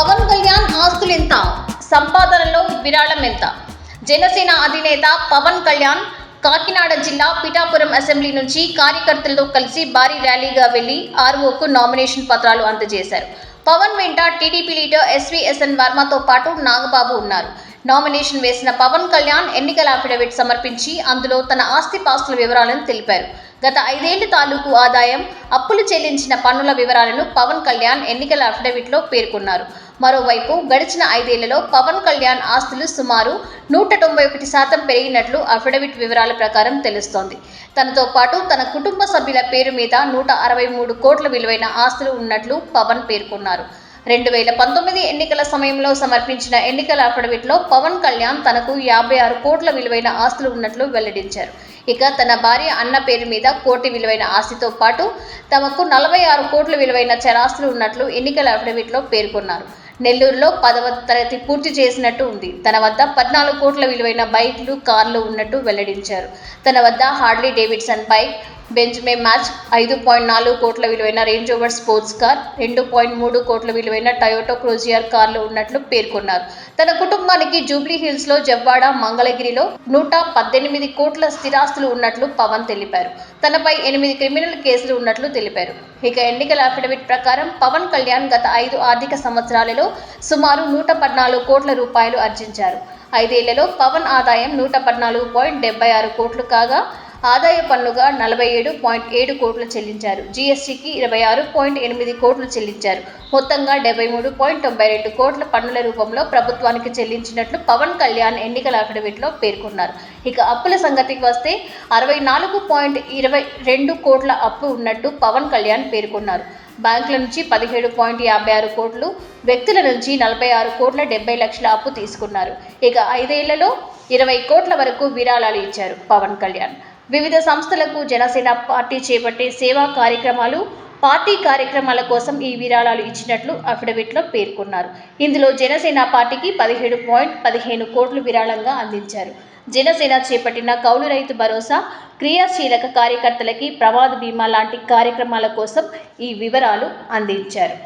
పవన్ కళ్యాణ్ ఆస్తులెంత సంపాదనలో విరాళం ఎంత? జనసేన అధినేత పవన్ కళ్యాణ్ కాకినాడ జిల్లా పిఠాపురం అసెంబ్లీ నుంచి కార్యకర్తలతో కలిసి భారీ ర్యాలీగా వెళ్ళి ఆర్ఓకు నామినేషన్ పత్రాలు అందజేశారు. పవన్ వెంట టీడీపీ లీడర్ ఎస్వీఎస్ఎన్ వర్మతో పాటు నాగబాబు ఉన్నారు. నామినేషన్ వేసిన పవన్ కళ్యాణ్ ఎన్నికల అఫిడవిట్ సమర్పించి అందులో తన ఆస్తిపాస్తుల వివరాలను తెలిపారు. గత ఐదేళ్ళ తాలూకు ఆదాయం అప్పులు చెల్లించిన పన్నుల వివరాలను పవన్ కళ్యాణ్ ఎన్నికల అఫిడవిట్లో పేర్కొన్నారు. మరోవైపు గడిచిన ఐదేళ్ళలో పవన్ కళ్యాణ్ ఆస్తులు సుమారు నూట తొంభై ఒకటి శాతం పెరిగినట్లు అఫిడవిట్ వివరాల ప్రకారం తెలుస్తోంది. తనతో పాటు తన కుటుంబ సభ్యుల పేరు మీద నూట అరవై మూడు కోట్ల విలువైన ఆస్తులు ఉన్నట్లు పవన్ పేర్కొన్నారు. రెండు వేల పంతొమ్మిది ఎన్నికల సమయంలో సమర్పించిన ఎన్నికల అఫిడవిట్లో పవన్ కళ్యాణ్ తనకు యాభై ఆరు కోట్ల విలువైన ఆస్తులు ఉన్నట్లు వెల్లడించారు. ఇక తన భార్య అన్న పేరు మీద కోటి విలువైన ఆస్తితో పాటు తమకు నలభై ఆరు కోట్ల విలువైన చరాస్తులు ఉన్నట్లు ఎన్నికల అఫిడవిట్లో పేర్కొన్నారు. నెల్లూరులో పదవ తరగతి పూర్తి చేసినట్టు ఉంది. తన వద్ద పద్నాలుగు కోట్ల విలువైన బైక్లు కార్లు ఉన్నట్టు వెల్లడించారు. తన వద్ద Harley Davidson bike Benz Maybach ఐదు పాయింట్ నాలుగు కోట్ల విలువైన రేంజ్ ఓవర్ స్పోర్ట్స్ కార్ రెండు పాయింట్ మూడు కోట్ల విలువైన టయోటో క్రోజియర్ కార్లు ఉన్నట్లు పేర్కొన్నారు. తన కుటుంబానికి జూబ్లీ హిల్స్లో జవ్వాడ మంగళగిరిలో నూట పద్దెనిమిది కోట్ల స్థిరాస్తులు ఉన్నట్లు పవన్ తెలిపారు. తనపై ఎనిమిది క్రిమినల్ కేసులు ఉన్నట్లు తెలిపారు. ఇక ఎన్నికల అఫిడవిట్ ప్రకారం పవన్ కళ్యాణ్ గత ఐదు ఆర్థిక సంవత్సరాలలో సుమారు నూట పద్నాలుగు కోట్ల రూపాయలు ఆర్జించారు ఐదేళ్ళలో పవన్ ఆదాయం నూట పద్నాలుగు పాయింట్ డెబ్బై ఆరు కోట్లు కాగా ఆదాయ పన్నుగా నలభై ఏడు పాయింట్ ఏడు కోట్లు చెల్లించారు. జీఎస్టీకి ఇరవై ఆరు పాయింట్ ఎనిమిది కోట్లు చెల్లించారు. మొత్తంగా డెబ్బై మూడు పాయింట్ తొంభై రెండు కోట్ల పన్నుల రూపంలో ప్రభుత్వానికి చెల్లించినట్లు పవన్ కళ్యాణ్ ఎన్నికల అఫిడవిట్లో పేర్కొన్నారు. ఇక అప్పుల సంగతికి వస్తే అరవై నాలుగు పాయింట్ ఇరవై రెండు కోట్ల అప్పు ఉన్నట్టు పవన్ కళ్యాణ్ పేర్కొన్నారు. బ్యాంకుల నుంచి పదిహేడు పాయింట్ యాభై ఆరు కోట్లు వ్యక్తుల నుంచి నలభై ఆరు కోట్ల డెబ్బై లక్షల అప్పు తీసుకున్నారు. ఇక ఐదేళ్ళలో ఇరవై కోట్ల వరకు విరాళాలు ఇచ్చారు పవన్ కళ్యాణ్. వివిధ సంస్థలకు జనసేన పార్టీ చేపట్టే సేవా కార్యక్రమాలు పార్టీ కార్యక్రమాల కోసం ఈ విరాళాలు ఇచ్చినట్లు అఫిడవిట్లో పేర్కొన్నారు. ఇందులో జనసేన పార్టీకి పదిహేడు పాయింట్ పదిహేను కోట్లు విరాళంగా అందించారు. జనసేన చేపట్టిన కౌలు రైతు భరోసా క్రియాశీలక కార్యకర్తలకి ప్రమాద బీమా లాంటి కార్యక్రమాల కోసం ఈ వివరాలు అందించారు.